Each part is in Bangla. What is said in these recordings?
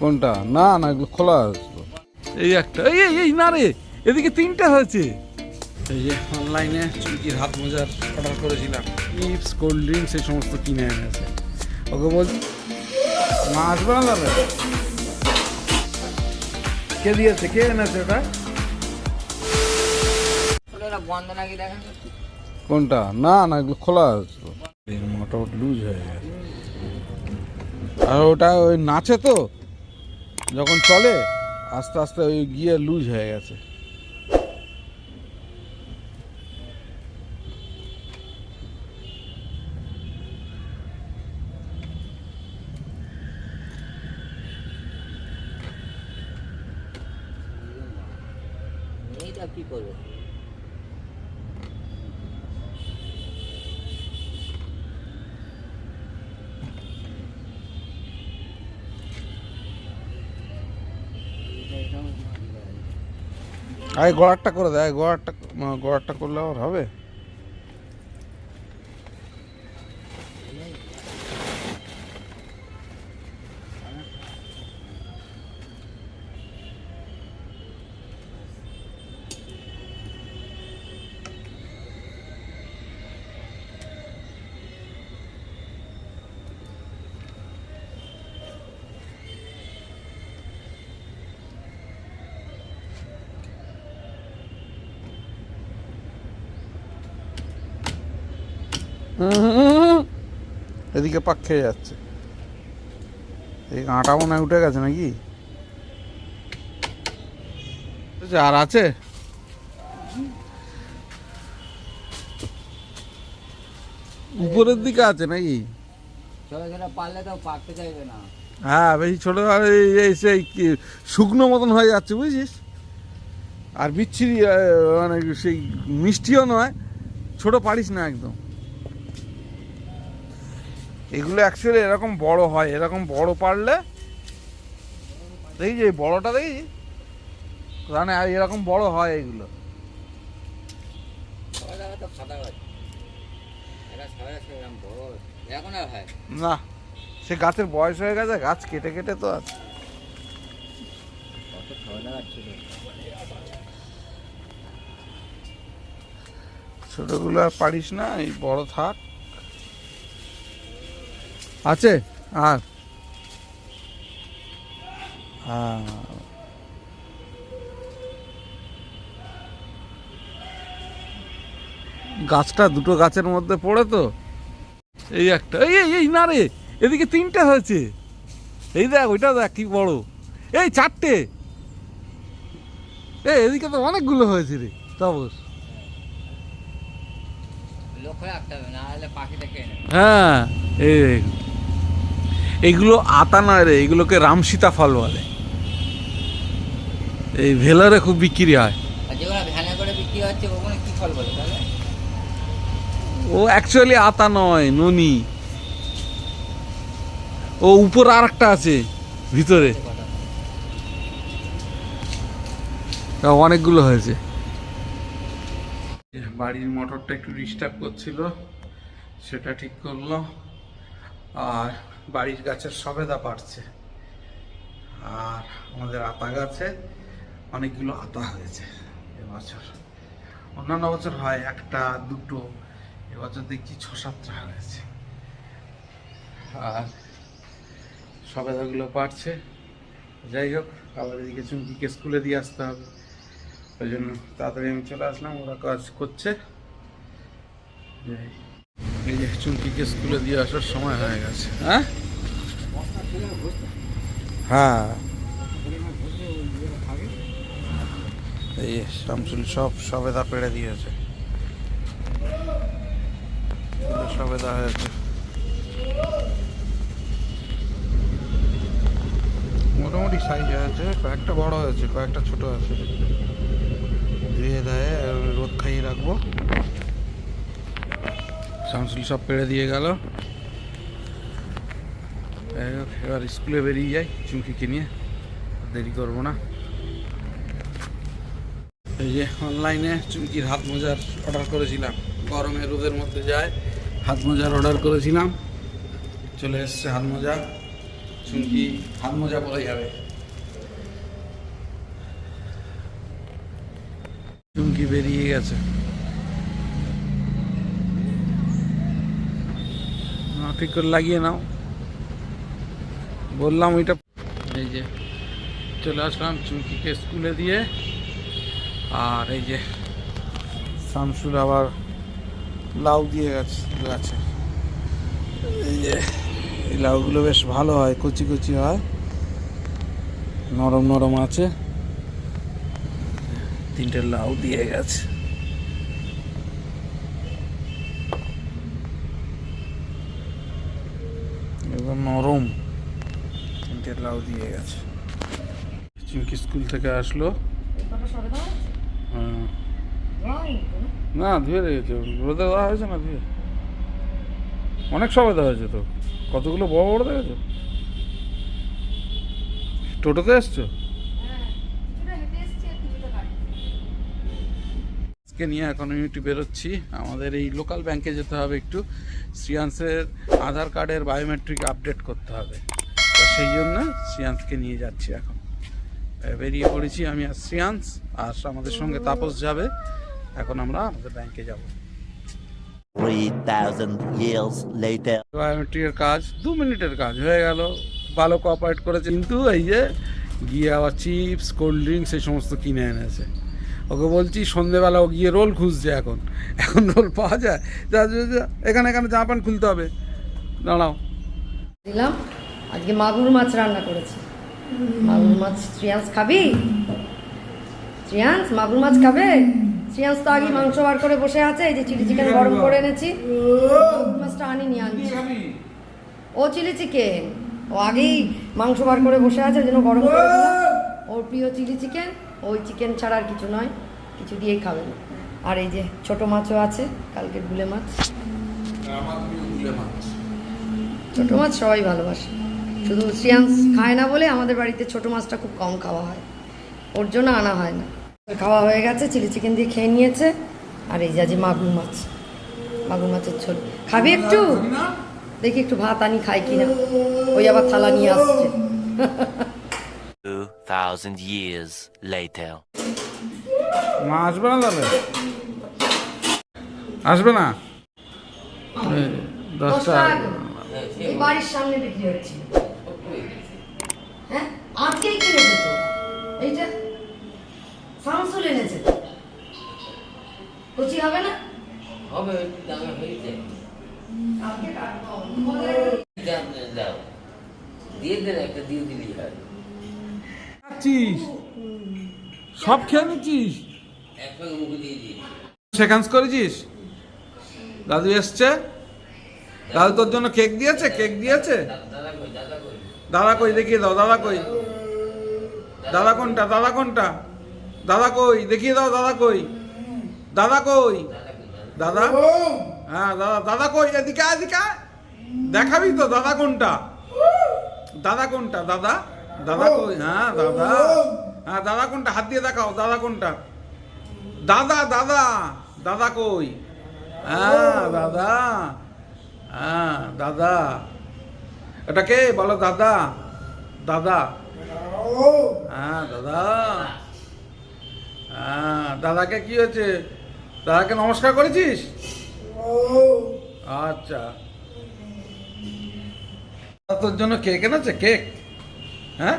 কোনটা? না না এগুলো খোলা আছে এই একটা এই এই, এই না রে এদিকে তিনটে হয়েছে। এই যে অনলাইনে চুমকির হাত মোজার অর্ডার করেছিলাম। চিপস কোল্ড ড্রিঙ্কস এই সমস্ত কিনে এনেছে ওকে বল মা আসবে না দাদা কে দিয়েছে? কে এনেছে ওটা। কোনটা? না না এগুলো খোলা মোটর লুজ হয়ে গেছে। আর ওটা ওই নাচে তো, যখন চলে, আস্তে আস্তে ওই গিয়ে লুজ হয়ে গেছে। কি করবে? আগে গোড়ারটা করে দেয় গোড়ারটা গোড়ারটা করলে আবার হবে। এদিকে পাক খেয়ে যাচ্ছে। এই আটা মনে হয় উঠে গেছে নাকি? আর আছে? উপরের দিকে আছে নাকি? হ্যাঁ বেশি ছোটো সেই শুকনো মতন হয়ে যাচ্ছে বুঝছিস? আর বিচ্ছিরি মানে সেই মিষ্টিও নয় ছোট পারিস না একদম। এগুলো অ্যাকচুয়ালি এরকম বড় হয়, এরকম বড় পারলে, দেখি এই বড়টা দেখি মানে এরকম বড় হয় এগুলো। না, সে গাছের বয়স হয়ে গেছে, গাছ কেটে কেটে তো আছে। ছোটগুলো আর পারিস না, এই বড় থাক। আছে? আর হ্যাঁ গাছটা দুটো গাছের মধ্যে পড়ে তো? এই একটা এই এই না রে এদিকে তিনটে হয়েছে। এই দেখ ওইটা দেখ কি বড়। এই চারটে। এই এদিকে তো অনেকগুলো হয়েছে রে নেবে। হ্যাঁ এই। এগুলো আতা নয় রে এগুলোকে রামসীতা ফল বলে। এই ভেলারে খুব বিক্রি হয়। আর যেগুলো ভ্যানে করে বিক্রি হচ্ছে ওগুলো কি ফল বলে তাহলে? ও অ্যাকচুয়ালি আতা নয় ননি। ও উপর আর একটা আছে ভিতরে। তা অনেকগুলো হয়েছে। বাড়ির মোটরটা একটু ডিস্টার্ব করছিল সেটা ঠিক করল। আর বাড়ির গাছের সবেদা পারছে আর আমাদের আতা গাছে অনেকগুলো আতা হয়েছে এবছর। অন্যান্য বছর হয় একটা, দুটো, এবছর দেখছি ছ, সাতটা হয়েছে। আর সবেদাগুলো পারছে যাই হোক, আবার এদিকে চুমকিকে স্কুলে দিয়ে আসতে হবে। ওই জন্য তাড়াতাড়ি আমি চলে আসলাম, ওরা কাজ করছে। এই যে চুমকিকে স্কুলে দিয়ে আসার সময় হয়ে গেছে। হ্যাঁ? হ্যাঁ। এই শামসুল সব সবেদা পেড়ে দিয়েছে। সবেদা হয়েছে। মোটামুটি সাইজ আছে কয়েকটা বড় হয়েছে, কয়েকটা ছোট আছে। ধুয়ে দেয় রোদ খাইয়ে রাখব। শামসুল সব পেড়ে দিয়ে গেল। যাই হোক, এবার স্কুলে বেরিয়ে যাই চুমকিকে নিয়ে দেরি করব না। এই যে অনলাইনে চুমকির হাত মোজার অর্ডার করেছিলাম। গরমে রোদের মধ্যে যায় হাত মোজার অর্ডার করেছিলাম। চলে এসছে হাত মোজা। চুমকি হাত মোজা পরে যাবে। চুমকি বেরিয়ে গেছে। ঠিক করে লাগিয়ে নাও। বললাম ওইটা এই যে চলে আসলাম চুমকিকে স্কুলে দিয়ে। আর এই যে শামসুর আবার লাউ দিয়ে গেছে, গাছে। এই যে, এই লাউগুলো বেশ ভালো হয়, কচি কচি হয়। নরম নরম আছে। তিনটে লাউ দিয়ে গেছে। এবার নরম। লাউ দিয়ে গেছে। চুমকি স্কুল থেকে আসলো। হ্যাঁ। না ধুয়ে রেখেছে। রোদে দেওয়া হয়েছে না ধুয়ে? অনেক সময় দেওয়া হয়েছে তো। কতগুলো বড় বড় দেখেছ টোটোতে এসছো? আজকে নিয়ে এখন আমি একটু বেরোচ্ছি। আমাদের এই লোকাল ব্যাংকে যেতে হবে একটু। শ্রিয়াংসের আধার কার্ডের বায়োমেট্রিক আপডেট করতে হবে। সেই জন্য শ্রিয়াংসকে নিয়ে যাচ্ছি এখন। বেরিয়ে পড়েছি আমি আর শ্রিয়াংস আর আমাদের সঙ্গে তাপস যাবে। এখন আমরা আমাদের ব্যাংকে যাব। 3,000 years later. বায়োমেট্রিকের কাজ দু মিনিটের কাজ হয়ে গেল। ভালো কোঅপারেট করেছে। কিন্তু এই যে গিয়ে আবার চিপস কোল্ড ড্রিঙ্কস এই সমস্ত কিনে এনেছে। ওকে বলছি সন্ধেবেলা ও গিয়ে রোল খুঁজছে এখন। এখন রোল পাওয়া যায়? যা, এখানে এখানে জামা প্যান্ট খুলতে হবে। দাঁড়াও। দিলাম। আজকে মাগুর মাছ রান্না করেছি। মাগুর মাছ শ্রিয়াংস খাবি? শ্রিয়াংস মাগুর মাছ খাবে? শ্রিয়াংস তো আগে মাংস বার করে বসে আছে এই যে চিলি চিকেন গরম করে এনেছি। মাগুর মাছটা আনিনি আনছি। ও চিলি চিকেন। ও আগেই মাংস বার করে বসে আছে ওই জন্য গরম করে ওর প্রিয় চিলি চিকেন ওই চিকেন ছাড়া আর কিছু নয় কিছু দিয়েই খাবে। না আর এই যে ছোট মাছও আছে কালকে গুলে মাছ। ছোট মাছ সবাই ভালোবাসে। শুধু শ্রিয়াংস খায় না বলে আমাদের বাড়িতে ছোট মাছটা খুব কম খাওয়া হয়। ওর জন্য আনা হয় না। খাওয়া হয়ে গেছে চিলি চিকেন দিয়ে খেয়ে নিয়েছে আর এই যে আজ মাগুর মাছ। মাগুর মাছের ঝোল খাবি একটু? দেখি একটু ভাত আনি খাই কিনা। ওই আবার থালা নিয়ে আসছে। 2,000 years later. মা আসবে না আসবে না? দশটা বাড়ির সামনে বিক্রি হচ্ছে। কিনেছে তো। এইটা শামসুল এনেছে। তো কচি হবে না? হবে দামে হয়েছে। দিয়ে একটা দিয়ে দিলি হয়। সব খেয়ে নিচ্ছিস? করেছিস? দাদু এসছে? দাদু তোর জন্য কেক দিয়েছে? কেক দিয়েছে? দাদা কই দাদা কই? দাদা কই দেখিয়ে দাও দাদা কই? দাদা কোনটা? দাদা কোনটা? দাদা কই? দেখিয়ে দাও, দাদা কই? দাদা কই? দাদা? হ্যাঁ দাদা দাদা কই? এদিকে এদিকে দেখাবি তো, দাদা কোনটা? দাদা কোনটা? দাদা? দাদা কই? হ্যাঁ দাদা। হ্যাঁ দাদা কোনটা? হাত দিয়ে দেখাও, দাদা কোনটা? দাদা দাদা। দাদা কই? হ্যাঁ দাদা। হ্যাঁ দাদা। এটা কে? বলো, দাদা। দাদা। হ্যাঁ দাদা। হ্যাঁ দাদাকে কি হয়েছে? দাদাকে নমস্কার করেছিস? আচ্ছা। তোর জন্য কেক এনেছে? কেক? হ্যাঁ?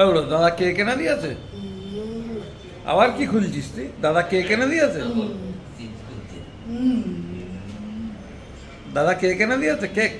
এগুলো দাদা কেক এনে দিয়েছে? আবার কি খুলছিস তুই? দাদা কেক এনে দিয়েছে? দাদা কেক এনে দিয়েছে? কেক?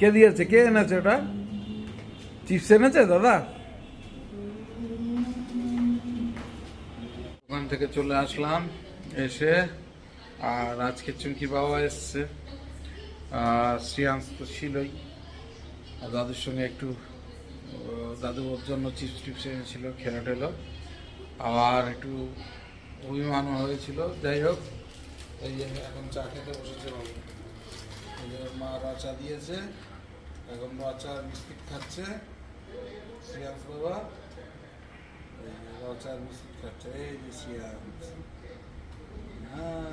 কে দিয়েছে? কে এনেছে ওটা? চিপস এনেছে, দাদা? ওখান থেকে চলে আসলাম এসে, আর আজকে চুমকি বাবা এসছে। শ্রিয়াংশ তো ছিলই। আর দাদুর সঙ্গে একটু দাদু ওর জন্য চিপস টিপস এনেছিল খেলা টেলো আবার একটু অভিমানও হয়েছিল। যাই হোক, এই যে এখন চা খেতে বসেছে বাবু। মা র চা দিয়েছে। এখন র চা বিস্কিট খাচ্ছে শ্রিয়াংশ বাবা এই যে র চা বিস্কিট খাচ্ছে, এই যে শ্রিয়াংশ হ্যাঁ।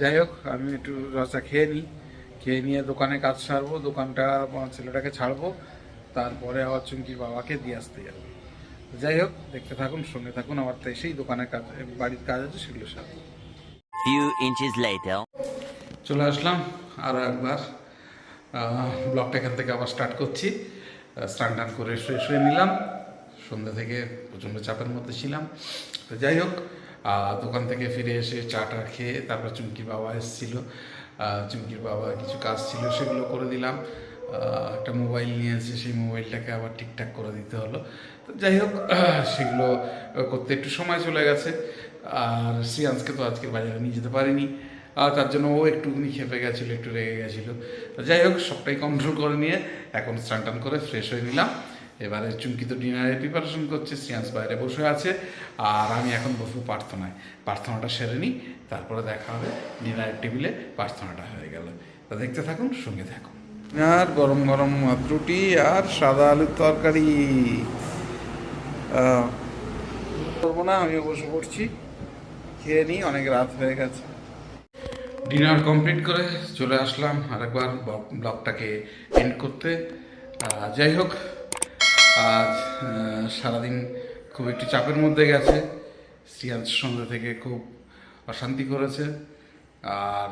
যাই হোক, আমি একটু রসা খেয়ে নিই। খেয়ে নিয়ে দোকানে কাজ সারবো, দোকানটা ছেলেটাকে ছাড়বো। তারপরে আবার চুমকির বাবাকে দিয়ে আসতে যাব। যাই হোক, দেখতে থাকুন, সঙ্গে থাকুন। আমার তো এসেই দোকানের কাজ, বাড়ির কাজ আছে, সেগুলো সারবো. চলে আসলাম আরও একবার। ব্লগটা এখান থেকে আবার স্টার্ট করছি। স্নান টান করে শুয়ে শুয়ে নিলাম। সন্ধ্যা থেকে প্রচণ্ড চাপের মধ্যে ছিলাম। তো যাই হোক দোকান থেকে ফিরে এসে চা টা খেয়ে তারপর চুমকির বাবা এসেছিল। চুমকির বাবা কিছু কাজ ছিল, সেগুলো করে দিলাম। একটা মোবাইল নিয়ে এসে সেই মোবাইলটাকে আবার ঠিকঠাক করে দিতে হলো। তো যাই হোক, সেগুলো করতে একটু সময় চলে গেছে। আর শ্রিয়াংশকে তো আজকে বাজারে নিয়ে যেতে পারিনি। আর তার জন্য ও একটুখানি খেপে গেছিল, একটু রেগে গেছিল। যাই হোক, সবটাই কন্ট্রোল করে নিয়ে এখন স্নান টান করে ফ্রেশ হয়ে নিলাম। এবারে চুমকি তো ডিনারের প্রিপারেশন করছে, শ্রিয়াংশ বাইরে বসে আছে। আর আমি এখন বসবো প্রার্থনায়। প্রার্থনাটা সেরে নিই, তারপরে দেখা হবে। ডিনারের টেবিলে প্রার্থনাটা হয়ে গেল। তা দেখতে থাকুন, সঙ্গে থাকুন। আর গরম গরম রুটি আর সাদা আলুর তরকারি। করব না, আমিও বসে পড়ছি। খেয়ে নিই, অনেক রাত হয়ে গেছে। ডিনার কমপ্লিট করে চলে আসলাম আরেকবার ব্লগ- ব্লগটাকে এন্ড করতে। যাই হোক, আজ সারাদিন খুব একটু চাপের মধ্যে গেছে। সিয়াজ সন্ধ্যা থেকে খুব অশান্তি করেছে। আর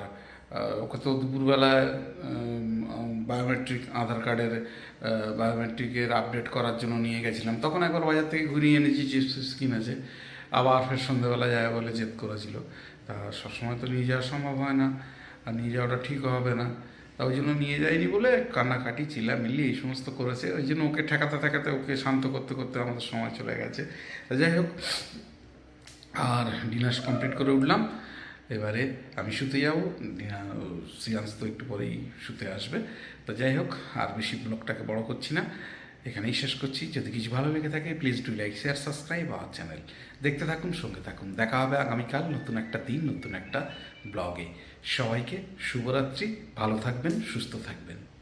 ওকে তো দুপুরবেলায় বায়োমেট্রিক আধার কার্ডের বায়োমেট্রিকের আপডেট করার জন্য নিয়ে গেছিলাম। তখন একবার বাজার থেকে ঘুরিয়ে এনেছি চিপস কিনেছে। আবার ফের সন্ধ্যেবেলা যায় বলে জেদ করেছিল। তা সবসময় তো নিয়ে যাওয়া সম্ভব হয় না, আর নিয়ে যাওয়াটা ঠিক হবে না। তা ওই জন্য নিয়ে যায়নি বলে কান্নাকাটি, চিল্লামিল্লি এই সমস্ত করেছে। ওই জন্য ওকে ঠেকাতে ঠেকাতে, ওকে শান্ত করতে করতে আমাদের সময় চলে গেছে। যাই হোক, আর ডিনার কমপ্লিট করে উঠলাম। এবারে আমি শুতে যাব। সিয়ান্স তো একটু পরেই শুতে আসবে। তো যাই হোক, আর বেশি ব্লগটাকে বড় করছি না। এখানেই শেষ করছি। যদি কিছু ভালো লেগে থাকে please do like share subscribe our channel দেখতে থাকুন, সঙ্গে থাকুন। দেখা হবে আগামীকাল নতুন একটা দিন, নতুন একটা ব্লগে। সবাইকে শুভরাত্রি। ভালো থাকবেন, সুস্থ থাকবেন।